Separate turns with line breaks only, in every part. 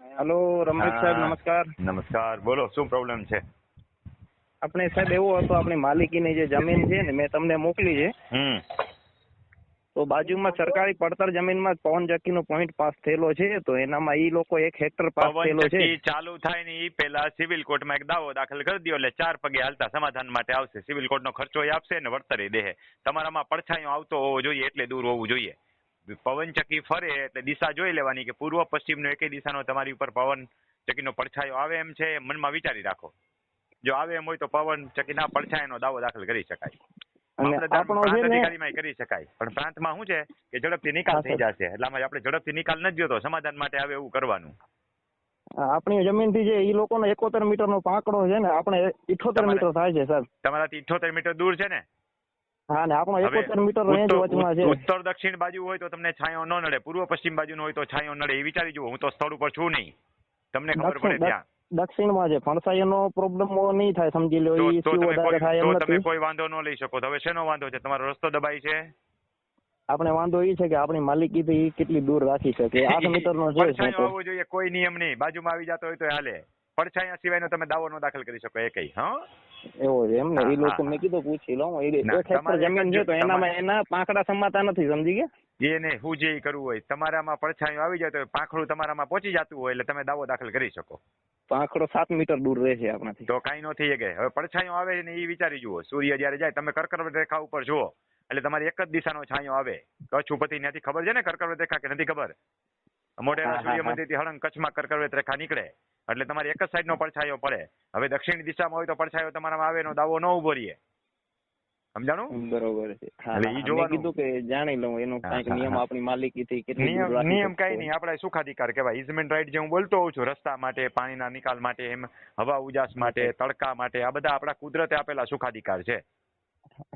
Hello Ramesh સાહેબ નમસ્કાર.
નમસ્કાર. બોલો શું પ્રોબ્લેમ છે?
આપણે સાહેબ એવો હતો આપણી માલિકીની જે જમીન છે ને મેં તમને મોકલી છે. તો બાજુમાં સરકારી પડતર જમીનમાં પવનચક્કીનો પોઈન્ટ પાસ થયેલો છે. તો એનામાં ઈ લોકો એક હેક્ટર પાસ થયેલો છે.
ચાલુ થાય ને ઈ પેલા સિવિલ કોર્ટમાં એક દાવો દાખલ કરી દો એટલે ચાર પગે હાલતા સમાધાન માટે આવશે. સિવિલ કોર્ટનો ખર્ચો આપશે ને વળતરે દેહે. તમારામાં પડછાયો આવતો હોવો જોઈએ એટલે દૂર હોવું જોઈએ. પવનચક્કી ફરે એટલે દિશા જોઈ લેવાની કે પૂર્વ પશ્ચિમનો એકે દિશાનો તમારી ઉપર પવન ચક્કીનો પડછાયો આવે એમ છે મનમાં વિચારી રાખો. જો આવે એમ હોય તો પવન ચક્કીના પડછાયાનો દાવો દાખલ કરી શકાય.
ને
કરી શકાય. પણ પ્રાંતમાં શું છે કે ઝડપથી નિકાલ થઈ. જશે. એટલે આમાં આપણે ઝડપથી નિકાલ નથી જોતો. સમાધાન માટે આવે એવું કરવાનું.
આપણી જમીનથી જે ઈ લોકોનો એકોતેર મીટરનો પાંકડો છે ને આપણે ઇઠોતેર મીટર થાય છે સાહેબ
તમારાથી ઇઠોતેર મીટર દૂર છે ને?
હા ને આપણો એકોતેર મીટર રેન્જ વચમાં છે.
ઉત્તર દક્ષિણ બાજુ હોય તો તમને છાંયો ન નડે પૂર્વ પશ્ચિમ બાજુ હોય તો છાંયો નડે એ વિચારી જુઓ. હું તો સ્થળ ઉપર છું નહીં. તમને ખબર પડે ત્યાં.
દક્ષિણમાં છે. ફણસાઈનો પ્રોબ્લેમ નહીં થાય સમજી લો.
એ
શું વધારે થાય એમ
તમે કોઈ વાંધો ન લઈ શકો. તો હવે શેનો વાંધો છે? તમારો રસ્તો દબાઈ છે?
આપણે વાંધો એ છે કે આપણી માલિકી થી કેટલી દૂર રાખી શકે. આઠ મીટર
નો જોઈએ કોઈ નિયમ નહીં. બાજુમાં આવી જતો હોય તો હાલે. પડછાયા સિવાયનો તમે દાવો નો દાખલ કરી શકો એ કઈ હા?
એવો છે. એમ ને એ લોકો મેં કીધું પૂછી લઉં. ઈ એક હેક્ટર જમીન છે તો એનામાં એના પાંખડા સમાતા નથી સમજી ગયા?
એને હું જે કરવું હોય તમારામાં પડછાયું આવી જાય તો પાંખડું તમારામાં પહોંચી જતું હોય એટલે તમે દાવો દાખલ કરી શકો.
પાંખડો સાત મીટર દૂર રહે છે આપણાથી.
તો કાંઈ નથી એ કે હવે પડછાયું આવે ને એ વિચારી જુઓ. સૂર્ય જયારે જાય તમે કર્કવૃત રેખા ઉપર જુઓ. એટલે તમારી એક જ દિશાનો છાંયો આવે. કચ્છ ઉપરથી ત્યાંથી ખબર છે ને કર્કવૃત રેખા કે નથી ખબર? મોઢેરા સૂર્ય મંદિરથી હળંગ કચ્છમાં કર્કવૃત રેખા નીકળે. એટલે તમારે એક જ સાઈડનો પડછાયો પડે. હવે દક્ષિણ દિશામાં હોય તો પડછાયો તમારામાં આવે એનો દાવો ન ઊભો રહીએ સમજાણું?
બરોબર છે.
એટલે ઈ જોવાનું.
કીધું કે જાણી લઉં એનો કાંઈક નિયમ. આપણી માલિકીથી કેટલી
નિયમ કઈ નહીં આપણે સુખાધિકાર કહેવાય. ઇઝમેન્ટ રાઇટ જે હું બોલતો હોઉં છું રસ્તા માટે પાણીના નિકાલ માટે એમ હવા ઉજાસ માટે તડકા માટે આ બધા આપણા કુદરતે આપેલા સુખાધિકાર છે.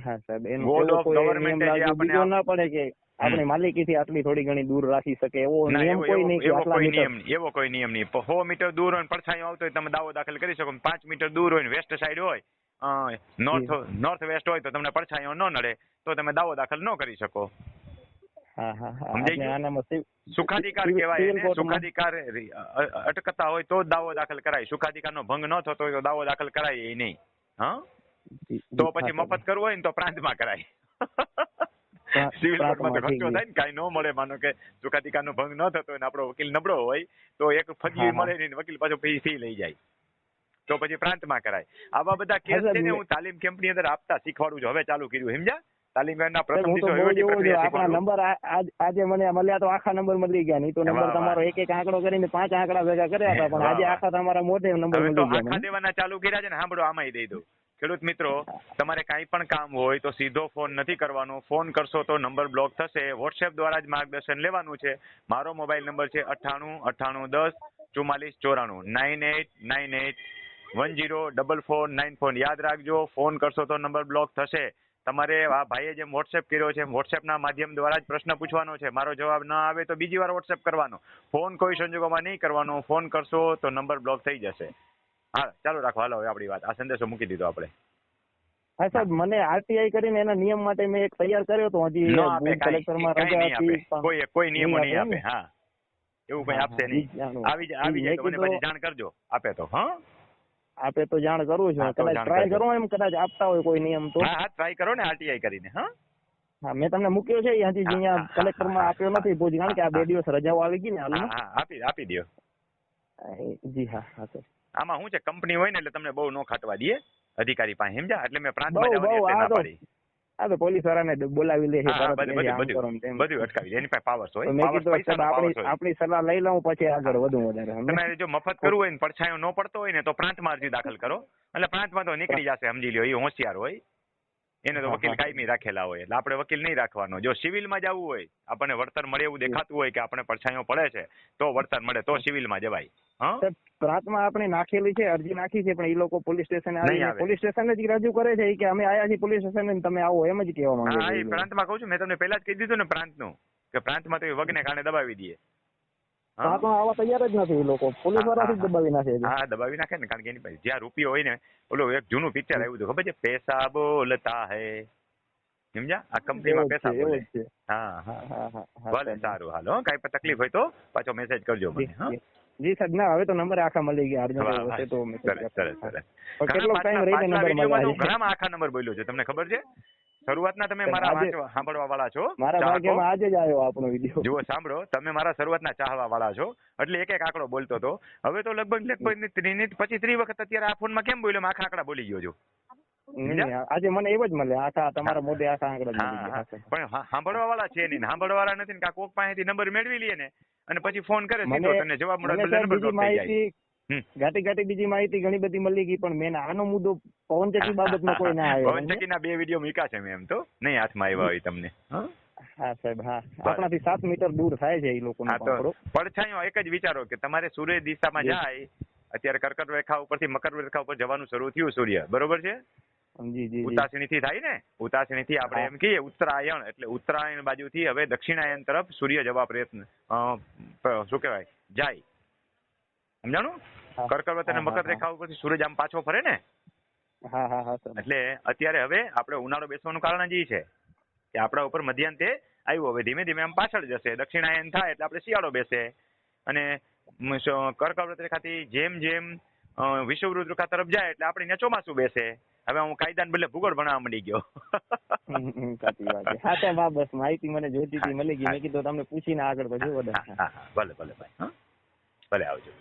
હા સાહેબ એનો લાગુ
આપણને
ના પડે કે આપણી માલિકીથી આટલી થોડી ઘણી દૂર રાખી શકે એવો નિયમ કોઈ નહીં
એવો કોઈ નિયમ એવો કોઈ નિયમ નહીં. સો મીટર દૂર હોય પડછાયો આવતો હોય તમે દાવો દાખલ કરી શકો. પાંચ મીટર દૂર હોય વેસ્ટ સાઈડ હોય નોર્થ નોર્થ વેસ્ટ હોય તો તમને પડછાયો ન નડે તો તમે દાવો દાખલ ન કરી શકો.
હા હા હા.
સુખાધિકાર કહેવાય સુખાધિકાર અટકતા હોય તો દાવો દાખલ કરાય. સુખાધિકાર નો ભંગ ન થતો હોય તો દાવો દાખલ કરાય એ નહીં. હા? તો પછી મફત કરવું હોય ને તો પ્રાંતમાં કરાય. સિવિલ કોર્ટમાં તો ખર્ચો થાય ને કાંઈ ન મળે માનો કે સુખાધિકારનો ભંગ ન થતો હોય ને આપણો વકીલ નબળો હોય તો એક ફજી મળે નહીં ને વકીલ પાછો ફી ફી લઈ જાય. તો પછી પ્રાંતમાં કરાય. આવા બધા કેસ છે ને હું તાલીમ કેમ્પની અંદર આપતા શીખવાડું છું. હવે ચાલુ કર્યું સમજ્યા? તાલીમ પ્રથમ
આપણા નંબર આજ- મને મળ્યા તો આખા નંબર મળી ગયા નહીં તો નંબર તમારો એક એક આંકડો કરીને પાંચ આંકડા ભેગા કર્યા હતા પણ આજે આખા તમારા મોઢે નંબર મળી ગયા
આખા દેવાના ચાલુ કર્યા છે ને સાંભળો આમાંય દઈ દઉં. ખેડૂત મિત્રો, તમારે કાંઈ પણ કામ હોય તો સીધો ફોન નથી કરવાનો. ફોન કરશો તો નંબર બ્લોક થશે. વોટ્સએપ દ્વારા જ માર્ગદર્શન લેવાનું છે. મારો મોબાઈલ નંબર છે અઠ્ઠાણું અઠ્ઠાણું, દસ, ચુમ્માલીસ, ચોરાણું. Nine eight nine eight one zero double four, nine four. યાદ રાખજો, ફોન કરશો તો નંબર બ્લોક થશે. તમારે આ ભાઈએ જેમ વોટ્સએપ કર્યો છે વોટ્સએપના માધ્યમ દ્વારા જ પ્રશ્ન પૂછવાનો છે. મારો જવાબ ન આવે તો બીજી વાર વોટ્સએપ કરવાનો. ફોન કોઈ સંજોગોમાં નહીં કરવાનો. ફોન કરશો તો નંબર બ્લોક થઈ જશે. હા ચાલુ રાખો હાલો હવે આપણી વાત. આ સંદેશો મૂકી દીધો આપણે.
હા સાહેબ મને આરટીઆઈ કરીને એના નિયમ માટે મેં એક તૈયાર કર્યો તો હજી
આપે
કલેક્ટરમાં રજા હતી
કોઈ કોઈ નિયમો
નહીં આપે
હા એવું કઈ આપશે નહીં. આવી આવી જાય તો મને પછી જાણ કરજો આપે તો હા?
આપે તો જાણ કરું છું કદાચ ટ્રાય. કરો એમ કદાચ આપતા હોય કોઈ નિયમ તો.
હા ટ્રાય કરો ને આરટીઆઈ કરીને હા?
હા મેં તમને મૂક્યો છે હજી અહીંયા કલેક્ટરમાં આપ્યો નથી ભુજ કારણ કે આ બે દિવસ રજાઓ આવી ગઈ ને હાલમાં.
આપી આપી દો.
જી હા હા સર
આમાં શું છે? કંપની હોય ને એટલે તમને બહુ નો ખાટવા દે અધિકારી પાસે સમજ્યા? એટલે મેં પ્રાંતમાં જવાની એટલે
આ
ના
તો
પાડી.
આ તો પોલીસ વાળાને બોલાવી લે
બધું અટકાવી એની પાસે પાવર્સ હોય.
આપણી આપણી સલાહ લઈ લઉં પછી આગળ વધુ વધારે
તમારે જો મફત કરવું હોય ને પડછાયો ન પડતો હોય ને તો પ્રાંતમાં અરજી દાખલ કરો. એટલે પ્રાંતમાં તો નીકળી જશે સમજી લ્યો એ હોશિયાર હોય. એને તો વકીલ. કાયમી રાખેલા હોય. એટલે આપણે વકીલ નહીં રાખવાનો. જો સિવિલમાં જવું હોય આપણને વળતર મળે એવું દેખાતું હોય કે આપણે પડછાયો પડે છે તો વળતર મળે તો સિવિલમાં જવાય.
પ્રાંતમાં આપણે નાખેલી છે અરજી નાખી છે પણ એ લોકો પોલીસ સ્ટેશને. પોલીસ સ્ટેશન જ રજૂ કરે છે કે અમે આયા છીએ પોલીસ સ્ટેશન તમે આવો એમ જ કહેવા માંગે
હા એ પ્રાંતમાં કહું છું મેં તમને પહેલા જ કહી દીધું ને પ્રાંતનું કે પ્રાંતમાં તો એ વગને કારણે દબાવી દઈએ. હા?
પ્રાંતમાં આવા તૈયાર જ નથી એ લોકો પોલીસ વાળાથી દબાવી નાખે છે.
હા દબાવી નાખે ને કારણ કે એની પાસે જ્યાં રૂપિયો હોય ને ઓલું એક જૂનું પિક્ચર આવ્યું હતું ખબર છે? પૈસા બોલતા હે. સમજ્યા? આ કંપનીમાં પૈસા બોલે. હા હા. ભલે સારું હાલો કઈ પણ તકલીફ હોય તો પાછો મેસેજ કરજો મને હા.
જી, સાહેબ ના હવે તો નંબર આખા મળી ગયા અર્જુન. હશે તો
સરસ સરસ
કેટલો ટાઈમ રહીને નંબર મળ્યા
ઘણામાં આખા નંબર બોલ્યો છે તમને ખબર છે? શરૂઆતના તમે મારા સાંભળવા વાળા છો?
મારા ભાગ્યમાં આજે જ આવ્યો આપણો વિડિયો.
જુઓ સાંભળો તમે મારા શરૂઆતના ચાહવા વાળા છો એટલે એક એક આંકડો બોલતો હતો. હવે તો લગભગ લગભગ ત્રીસ પછી ત્રીસ વખત અત્યારે આ ફોનમાં કેમ બોલ્યો? આખા આંકડા બોલી ગયો છું.
આજે મને એવો જ મળે આશા તમારા મોઢે આશા આંકડા.
પણ સાંભળવા વાળા છે નહીં સાંભળવા વાળા નથી ને કાં કોક પાસેથી નંબર મેળવી લઈએ ને અને પછી ફોન કરે સીધો તને જવાબ મળે નંબર
માહિતી ઘાટી ઘાટી બીજી માહિતી ઘણી બધી મળી ગઈ પણ મેં આનો મુદ્દો પવનચક્કી બાબતમાં કોઈ ના આવ્યો.
પવનચક્કીના બે વીડિયો મૂક્યા છે મેં એમ તો. નહીં હાથમાં આવ્યા હોય તમને. હા?
સાહેબ હા. આપણાથી સાત મીટર દૂર થાય છે એ લોકોનો
પડછાયો એક જ વિચારો કે તમારે સૂર્ય દિશામાં જાય અત્યારે કર્કટ રેખા ઉપરથી મકર રેખા ઉપર જવાનું શરૂ થયું સૂર્ય. બરોબર છે? ઉતાસણી થી થાય ને? ઉતાસણી થી આપણે એમ કહીએ ઉત્તરાયણ એટલે ઉત્તરાયણ બાજુથી હવે દક્ષિણાયન તરફ સૂર્ય જવા પ્રયત્ન શું કહેવાય? જાય. સમજાણું? કર્કવત અને મકર રેખા ઉપરથી સૂરજ આમ પાછો ફરે ને? એટલે અત્યારે હવે આપણે ઉનાળો બેસવાનું કારણ જ એ છે કે આપણા ઉપર મધ્યાંતે આવ્યું. હવે ધીમે ધીમે આમ પાછળ જશે. દક્ષિણાયન થાય એટલે આપણે શિયાળો બેસે. અને કર્કવૃત રેખાથી જેમ જેમ રેખા તરફ જાય એટલે આપણે ત્યાં ચોમાસું બેસે. હવે હું કાયદાને બદલે ભૂગોળ ભણવા મળી ગયો.
સાચી વાત છે. હા બસ માહિતી મને જોઈતી હતી મળી ગઈ. મેં કીધું તમને પૂછીને આગળ
હા, હા, ભલે ભલે ભાઈ ભલે આવજો.